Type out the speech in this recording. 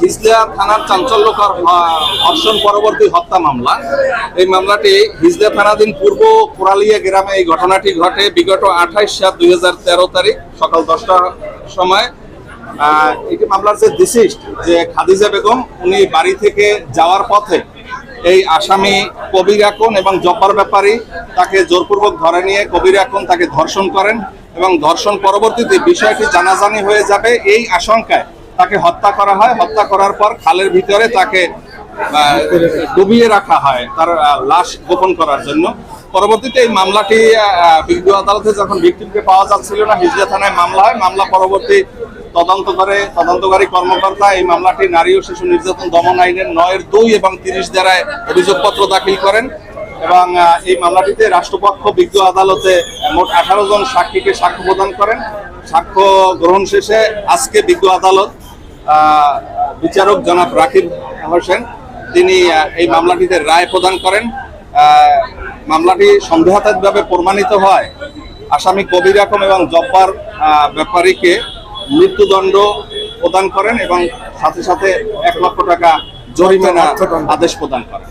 হিজলা থানার চাঞ্চল্যকর ধর্ষণ পরবর্তী হত্যা মামলা। এই মামলাটি হিজলা থানাধীন পূর্ব কোরালিয়া গ্রামে এই ঘটনাটি ঘটে বিগত আঠাইশ সাত দুই তারিখ সকাল দশটার সময়। এটি মামলার যে ডিসিস্ট যে খাদিজা বেগম, উনি বাড়ি থেকে যাওয়ার পথে এই আসামি কবির আকন এবং জব্বার ব্যাপারী তাকে জোরপূর্বক ধরে নিয়ে কবির আকন তাকে ধর্ষণ করেন এবং ধর্ষণ পরবর্তীতে বিষয়টি জানাজানি হয়ে যাবে। এই আশঙ্কায় তাকে হত্যা করা হয়। হত্যা করার পর খালের ভিতরে তাকে ডুবিয়ে রাখা হয় তার লাশ গোপন করার জন্য। পরবর্তীতে এই মামলাটি বিজ্ঞ আদালতে যখন ভিকটিমকে পাওয়া যাচ্ছিল না হিজলা থানায় মামলা হয়। মামলা পরবর্তী তদন্ত করে, তদন্তকারী কর্মকর্তা এই মামলাটি নারী ও শিশু নির্যাতন দমন আইনের নয়ের দুই এবং তিরিশ ধারায় অভিযোগপত্র দাখিল করেন এবং এই মামলাটিতে রাষ্ট্রপক্ষ বিজ্ঞ আদালতে মোট আঠারো জন সাক্ষীকে সাক্ষ্য প্রদান করেন। সাক্ষ্য গ্রহণ শেষে আজকে বিজ্ঞ আদালত বিচারক জনাব রাকিব হোসেন তিনি এই মামলাটিতে রায় প্রদান করেন। মামলাটি সন্দেহাতীতভাবে প্রমাণিত হয় আসামি কবির আকম এবং জব্বার ব্যাপারীকে মৃত্যুদণ্ড প্রদান করেন এবং সাথে সাথে এক লক্ষ টাকা জরিমানা আদেশ প্রদান করেন।